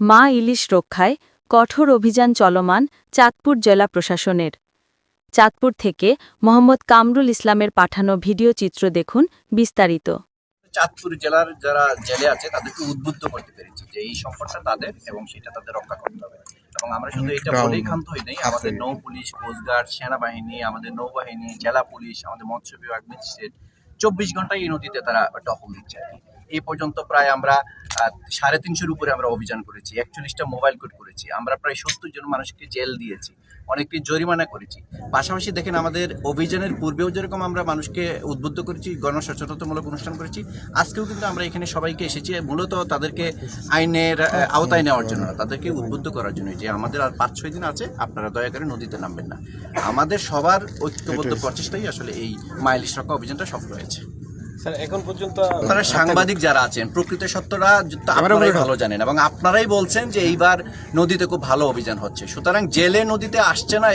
মা ইলিশ রক্ষায় কঠোর অভিযান চলমান চাঁদপুর জেলা প্রশাসনের। চাঁদপুর থেকে মোহাম্মদ কামরুল ইসলামের পাঠানো ভিডিও চিত্র দেখুন বিস্তারিত। চাঁদপুর জেলার যারা জেলে আছে তাদেরকে উদ্বুদ্ধ করতে পেরেছি যে এই সম্পদটা তাদের এবং সেটা তাদের রক্ষা করতে হবে। এবং আমরা শুধু এটা বলেই ক্ষান্ত হই নাই আমাদের নৌ পুলিশ কোস্টগার্ড সেনাবাহিনী আমাদের নৌবাহিনী জেলা পুলিশ আমাদের মৎস্য বিভাগ ম্যাজিস্ট্রেট চব্বিশ ঘন্টায় এই নদীতে তারা টহল দিচ্ছে আর কি। এই পর্যন্ত প্রায় আমরা সাড়ে তিনশোর উপরে আমরা অভিযান করেছি একচল্লিশটা মোবাইল কোড করেছি। আমরা প্রায় সত্তর জন মানুষকে জেল দিয়েছি অনেককে জরিমানা করেছি। পাশাপাশি দেখেন আমাদের অভিযানের পূর্বেও যেরকম আমরা মানুষকে উদ্বুদ্ধ করেছি গণসচেতনতামূলক অনুষ্ঠান করেছি আজকেও কিন্তু আমরা এখানে সবাইকে এসেছি মূলত তাদেরকে আইনের আওতায় নেওয়ার জন্য না, তাদেরকে উদ্বুদ্ধ করার জন্য যে আমাদের আর পাঁচ ছয় দিন আছে আপনারা দয়া করে নদীতে নামবেন না। আমাদের সবার ঐক্যবদ্ধ প্রচেষ্টাই আসলে এই মাইলিশ রক্ষা অভিযানটা সফল হয়েছে। এখন পর্যন্ত আপনারা সাংবাদিক যারা আছেন প্রকৃত সত্যটা তো আপনারাই ভালো জানেন এবং আপনারাই বলছেন যে এইবার নদীতে খুব ভালো অভিযান হচ্ছে। সুতরাং জেলে নদীতে আসছে না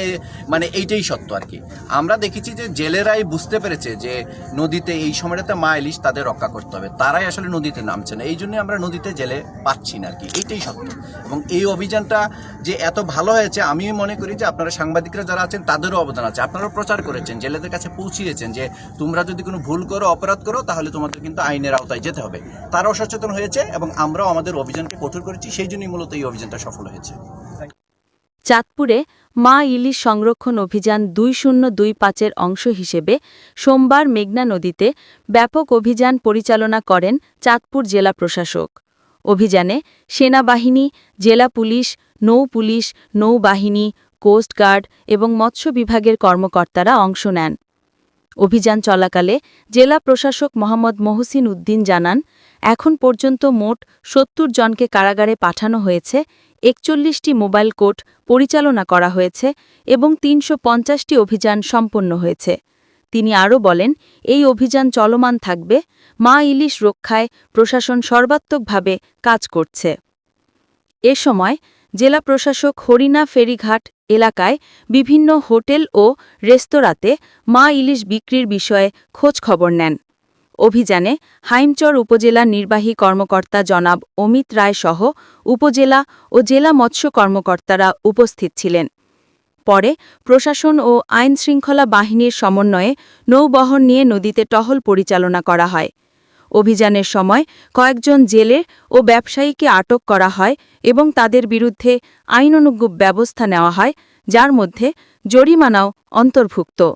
মানে এইটাই সত্য আর কি। আমরা দেখেছি যে জেলেরাই বুঝতে পেরেছে যে নদীতে এই সময়টাতে মা ইলিশ তাদের রক্ষা করতে হবে। তারাই আসলে নদীতে নামছে না। এই জন্য আমরা নদীতে জেলে পাচ্ছি না আর কি। এইটাই সত্য। এবং এই অভিযানটা যে এত ভালো হয়েছে আমি মনে করি যে আপনারা সাংবাদিকরা যারা আছেন তাদেরও অবদান আছে। আপনারাও প্রচার করেছেন জেলেদের কাছে পৌঁছিয়েছেন যে তোমরা যদি কোনো ভুল করো অপরাধ করো তাহলে তোমাদের কিন্তু আইনের আওতায় যেতে হবে। তারাও সচেতন হয়েছে এবং আমরাও আমাদের অভিযানকে কঠোর করেছি, সেই জন্যই মূলত এই অভিযানটা সফল হয়েছে। চাঁদপুরে মা ইলিশ সংরক্ষণ অভিযান দুই শূন্য দুই পাঁচের অংশ হিসেবে সোমবার মেঘনা নদীতে ব্যাপক অভিযান পরিচালনা করেন চাঁদপুর জেলা প্রশাসক। অভিযানে সেনাবাহিনী, জেলা পুলিশ, নৌ পুলিশ, নৌবাহিনী কোস্টগার্ড এবং মৎস্য বিভাগের কর্মকর্তারা অংশ নেন। অভিযান চলাকালে জেলা প্রশাসক মোহাম্মদ মহসিন উদ্দিন জানান, এখন পর্যন্ত মোট সত্তর জনকে কারাগারে পাঠানো হয়েছে, একচল্লিশটি মোবাইল কোর্ট পরিচালনা করা হয়েছে এবং তিনশো পঞ্চাশটি অভিযান সম্পন্ন হয়েছে। তিনি আরও বলেন, এই অভিযান চলমান থাকবে, মা ইলিশ রক্ষায় প্রশাসন সর্বাত্মকভাবে কাজ করছে। এ সময় জেলা প্রশাসক হরিণা ফেরিঘাট এলাকায় বিভিন্ন হোটেল ও রেস্তোরাঁতে মা ইলিশ বিক্রির বিষয়ে খোঁজ খবর নেন। অভিযানে হাইমচর উপজেলা নির্বাহী কর্মকর্তা জনাব অমিত রায় সহ উপজেলা ও জেলা মৎস্য কর্মকর্তারা উপস্থিত ছিলেন। পরে প্রশাসন ও আইন শৃঙ্খলা বাহিনীর সমন্বয়ে নৌবহর নিয়ে নদীতে টহল পরিচালনা করা হয়। অভিযানের সময় কয়েকজন জেলে ও ব্যবসায়ীকে আটক করা হয় এবং তাদের বিরুদ্ধে আইনানুগ ব্যবস্থা নেওয়া হয়, যার মধ্যে জরিমানাও অন্তর্ভুক্ত।